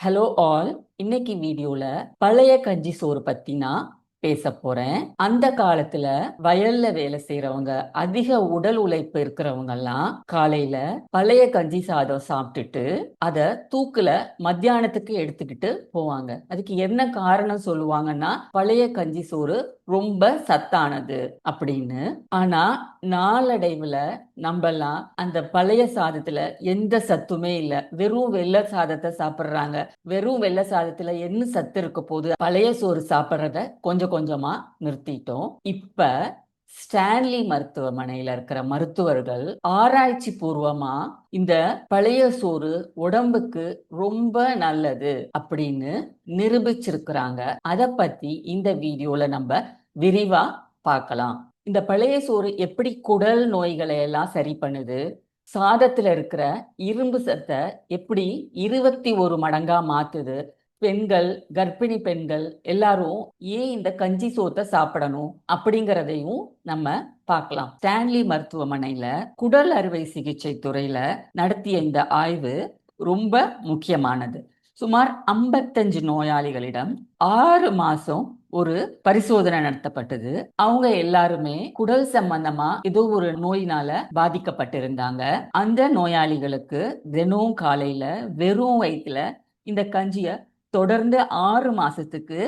Hello all இன்னைக்கு வீடியோல பழைய கஞ்சி சோறு பத்தி நான் பேச போறேன். அந்த காலத்துல வயல்ல வேலை செய்யறவங்க அதிக உடல் உழைப்பு இருக்கிறவங்க எல்லாம் காலையில பழைய கஞ்சி சாதம் சாப்பிட்டுட்டு அத தூக்குல மத்தியானத்துக்கு எடுத்துக்கிட்டு போவாங்க. அதுக்கு என்ன காரணம் சொல்லுவாங்கன்னா பழைய கஞ்சி சோறு ரொம்ப சத்தானது அப்படின்னு. ஆனா நாளடைவுல நம்மலாம் அந்த பழைய சாதத்துல எந்த சத்துமே இல்ல. வெறும் வெள்ளை சாதத்தை சாப்பிடுறாங்க. வெறும் வெள்ளை சாதத்துல என்ன சத்து இருக்க போகுது? பழைய சோறு சாப்பிடுறத கொஞ்சம் கொஞ்சமா நிறுத்திட்டோம். இப்ப ஸ்டான்லி மருத்துவமனையில இருக்கிற மருத்துவர்கள் ஆராய்ச்சி பூர்வமா இந்த பழைய சோறு உடம்புக்கு ரொம்ப நல்லது அப்படின்னு நிரூபிச்சிருக்கிறாங்க. அத பத்தி இந்த வீடியோல நம்ம விரிவா பார்க்கலாம். இந்த பழைய சோறு எப்படி குடல் நோய்களை எல்லாம் சரி பண்ணுது? சாதத்துல இருக்கிற இரும்பு சத்தை எப்படி இருபத்தி ஒரு மடங்கா மாத்துது? பெண்கள் கர்ப்பிணி பெண்கள் எல்லாரும் ஏன் இந்த கஞ்சி சோத்தை சாப்பிடணும் அப்படிங்கிறதையும் நம்ம பார்க்கலாம். ஸ்டான்லி மருத்துவமனையில குடல் அறுவை சிகிச்சை துறையில நடத்திய இந்த ஆய்வு ரொம்ப முக்கியமானது. சுமார் ஐம்பத்தஞ்சு நோயாளிகளிடம் ஆறு மாசம் ஒரு பரிசோதனை நடத்தப்பட்டது. அவங்க எல்லாருமே குடல் சம்பந்தமா ஏதோ ஒரு நோயினால பாதிக்கப்பட்டிருந்தாங்க. அந்த நோயாளிகளுக்கு தினமும் காலையில வெறும் வயிற்றுல இந்த கஞ்சிய தொடர்ந்து ஆறு மாசத்துக்கு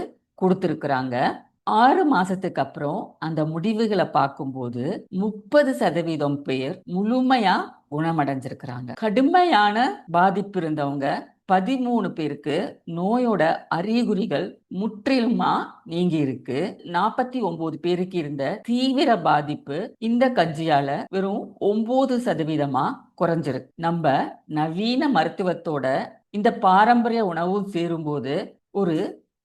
கொடுத்துருக்குறாங்க. ஆறு மாசத்துக்கு அப்புறம் அந்த முடிவுகளை பார்க்கும்போது முப்பது சதவீதம் பேர் முழுமையா குணமடைஞ்சிருக்கிறாங்க. கடுமையான பாதிப்பு இருந்தவங்க பதிமூணு பேருக்கு நோயோட அறிகுறிகள் முற்றிலுமா நீங்கி இருக்கு. நாற்பத்தி ஒன்பது பேருக்கு இருந்த தீவிர பாதிப்பு இந்த கஞ்சியால வெறும் ஒன்பது சதவீதமா குறைஞ்சிருக்கு. நம்ம நவீன மருத்துவத்தோட இந்த பாரம்பரிய உணவும் சேரும்போது ஒரு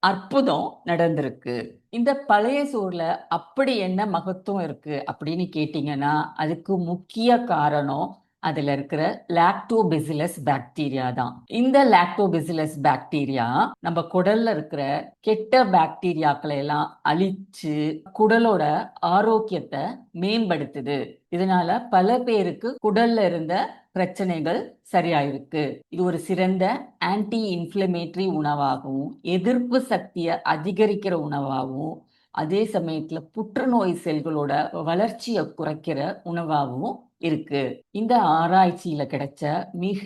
அற்புதம் நடந்திருக்கு. இந்த பழைய சோறுல அப்படி என்ன மகத்துவம் இருக்கு அப்படின்னு கேட்டீங்கன்னா அதுக்கு முக்கிய காரணம் அதுல இருக்கிற லாக்டோபெசிலஸ் பாக்டீரியா தான். இந்த லாக்டோபெசிலஸ் பாக்டீரியா நம்ம குடல்ல இருக்கிற கெட்ட பாக்டீரியாக்களை எல்லாம் அழிச்சு குடலோட ஆரோக்கியத்தை மேம்படுத்துது. இதனால பல பேருக்கு குடல்ல இருந்த பிரச்சனைகள் சரியாயிருக்கு. இது ஒரு சிறந்த ஆன்டி இன்ஃபிளமேட்டரி உணவாகவும் எதிர்ப்பு சக்தியை அதிகரிக்கிற உணவாகவும் அதே சமயத்துல புற்றுநோய் செல்களோட வளர்ச்சியை குறைக்கிற உணவாகவும் இருக்கு. இந்த ஆராய்ச்சியில கிடைச்ச மிக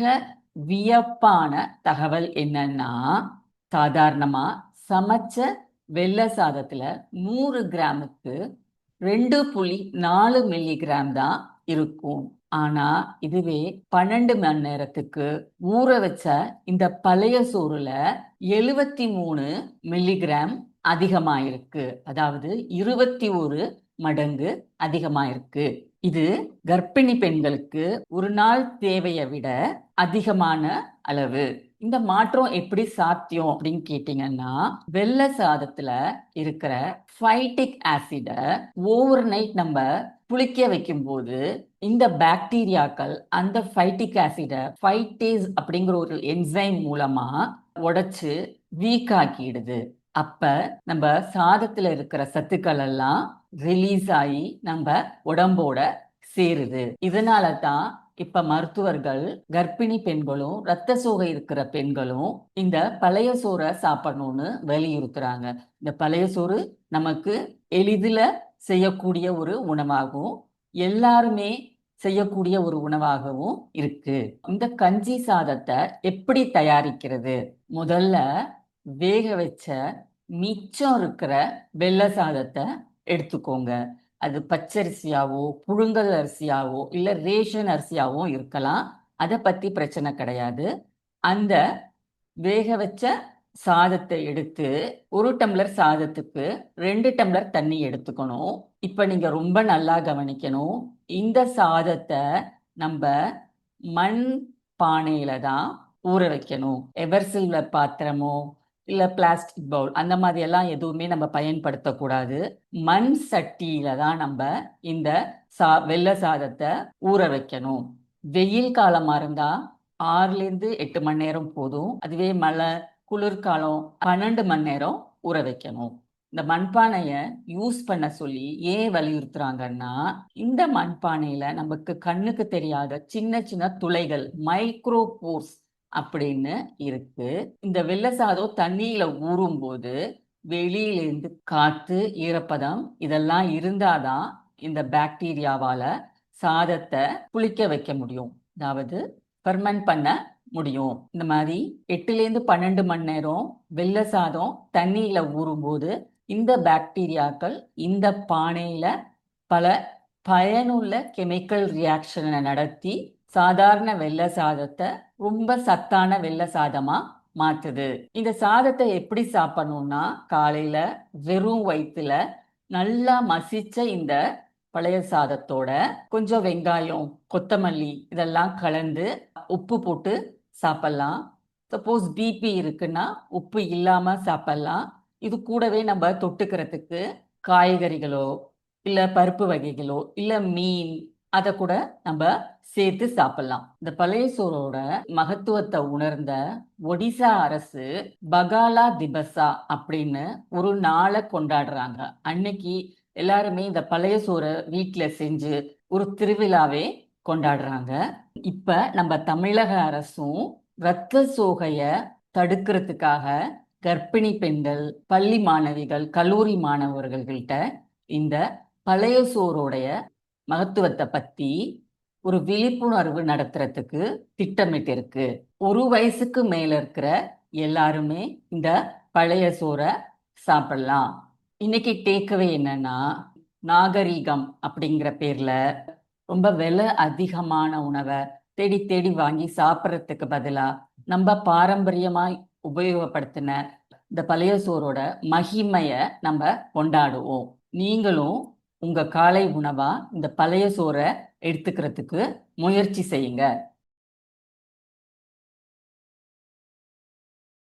வியப்பான தகவல் என்னன்னா சாதாரணமா சமைச்ச வெள்ளை சாதத்துல நூறு கிராமுக்கு ரெண்டு புள்ளி நாலு மில்லி கிராம் தான் இருக்கும். ஆனா இதுவே பன்னெண்டு மணி நேரத்துக்கு ஊற வச்ச இந்த பழைய சோறுல எழுவத்தி மூணு மில்லிகிராம் அதிகமாயிருக்கு. அதாவது இருபத்தி ஒரு மடங்கு அதிகமாயிருக்கு. இது கர்ப்பிணி பெண்களுக்கு ஒரு நாள் தேவையை விட அதிகமான அளவு. இந்த மாற்றம் எப்படி சாத்தியம் அப்படின்னு கேட்டீங்கன்னா வெள்ளை சாதத்துல இருக்கிற ஃபைட்டிக் ஆசிட ஓவர் நைட் நம்ம புளிக்க வைக்கும் போது இந்த பாக்டீரியாக்கள் அந்த ஃபைட்டிக் ஆசிட ஃபைட்டேஸ் அப்படிங்கிற ஒரு என்சைம் மூலமா உடைச்சு வீக் ஆக்கிடுது. அப்ப நம்ம சாதத்துல இருக்கிற சத்துக்கள் எல்லாம் ரிலீஸ் ஆகி நம்ம உடம்போட சேருது. இதனால தான் இப்ப மருத்துவர்கள் கர்ப்பிணி பெண்களும் ரத்த சோகை இருக்கிற பெண்களும் இந்த பழைய சோறை சாப்பிடணும்னு வலியுறுத்துறாங்க. இந்த பழைய சோறு நமக்கு எளிதில் செய்யக்கூடிய ஒரு உணவாகவும் எல்லாருமே செய்யக்கூடிய ஒரு உணவாகவும் இருக்கு. இந்த கஞ்சி சாதத்தை எப்படி தயாரிக்கிறது? முதல்ல வேக வச்ச மிச்சம் இருக்கிற வெள்ளை சாதத்தை எடுத்துக்கோங்க. அது பச்சரிசியாவோ புழுங்கல் அரிசியாவோ இல்லை ரேஷன் அரிசியாவோ இருக்கலாம். அதை பற்றி பிரச்சனை கிடையாது. அந்த வேக வச்ச சாதத்தை எடுத்து ஒரு டம்ளர் சாதத்துக்கு ரெண்டு டம்ளர் தண்ணி எடுத்துக்கணும். இப்போ நீங்கள் ரொம்ப நல்லா கவனிக்கணும். இந்த சாதத்தை நம்ம மண் பானையில தான் ஊற வைக்கணும். எவர் சில்வர் பாத்திரமோ இல்லை பிளாஸ்டிக் பவுல் அந்த மாதிரி எல்லாம் எதுவுமே நம்ம பயன்படுத்தக்கூடாது. மண் சட்டியில தான் நம்ம இந்த சா வெள்ளை சாதத்தை ஊற வைக்கணும். வெயில் காலமா இருந்தா ஆறுலேருந்து எட்டு மணி நேரம் போதும். அதுவே மழை குளிர்காலம் பன்னெண்டு மணி நேரம் ஊற வைக்கணும். இந்த மண்பானையை யூஸ் பண்ண சொல்லி ஏன் வலியுறுத்துறாங்கன்னா இந்த மண்பானையில நமக்கு கண்ணுக்கு தெரியாத சின்ன சின்ன துளைகள் மைக்ரோ போர்ஸ் அப்படின்னு இருக்கு. இந்த வெள்ளை சாதம் தண்ணியில ஊறும்போது வெளியிலேருந்து காத்து ஈரப்பதம் இதெல்லாம் இருந்தாதான் இந்த பாக்டீரியாவால சாதத்தை புளிக்க வைக்க முடியும். அதாவது ஃபெர்மெண்ட் பண்ண முடியும். இந்த மாதிரி எட்டுலேருந்து பன்னெண்டு மணி நேரம் வெள்ளை சாதம் தண்ணியில ஊறும்போது இந்த பாக்டீரியாக்கள் இந்த பானையில பல பயனுள்ள கெமிக்கல் ரியாக்ஷனை நடத்தி சாதாரண வெள்ளை சாதத்தை ரொம்ப சத்தான வெள்ளை சாதமா மாற்றுது இந்த சாதத்தை எப்படி சாப்பிடணும்னா காலையில வெறும் வயிற்றுல நல்லா மசிச்ச இந்த பழைய சாதத்தோட கொஞ்சம் வெங்காயம் கொத்தமல்லி இதெல்லாம் கலந்து உப்பு போட்டு சாப்பிடலாம். சப்போஸ் பிபி இருக்குன்னா உப்பு இல்லாம சாப்பிடலாம். இது கூடவே நம்ம தொட்டுக்கிறதுக்கு காய்கறிகளோ இல்ல பருப்பு வகைகளோ இல்ல மீன் அதை கூட நம்ம சேர்த்து சாப்பிடலாம். இந்த பழைய சோறோட மகத்துவத்தை உணர்ந்த ஒடிசா அரசு பகாலா திபசா அப்படின்னு ஒரு நாளை கொண்டாடுறாங்க. அன்னைக்கு எல்லாருமே இந்த பழைய சோறை வீட்டுல செஞ்சு ஒரு திருவிழாவே கொண்டாடுறாங்க. இப்ப நம்ம தமிழக அரசும் இரத்த சோகைய தடுக்கிறதுக்காக கர்ப்பிணி பெண்கள் பள்ளி மாணவிகள் கல்லூரி மாணவர்கள்கிட்ட இந்த பழைய சோறுடைய மகத்துவத்தை பத்தி ஒரு விழிப்புணர்வு நடத்துறதுக்கு திட்டமிட்டிருக்கு. ஒரு வயசுக்கு மேல இருக்கிற எல்லாருமே இந்த பழைய சோறை சாப்பிடலாம். இன்னைக்கு டேக்அவே என்னன்னா நாகரீகம் அப்படிங்கிற பேர்ல ரொம்ப விலை அதிகமான உணவை தேடி தேடி வாங்கி சாப்பிட்றதுக்கு பதிலா நம்ம பாரம்பரியமாய் உபயோகப்படுத்தின இந்த பழைய சோறோட மகிமைய நம்ம கொண்டாடுவோம். நீங்களும் உங்க காலை உணவா இந்த பழைய சோறை எடுத்துக்கிறதுக்கு முயற்சி செய்யுங்க.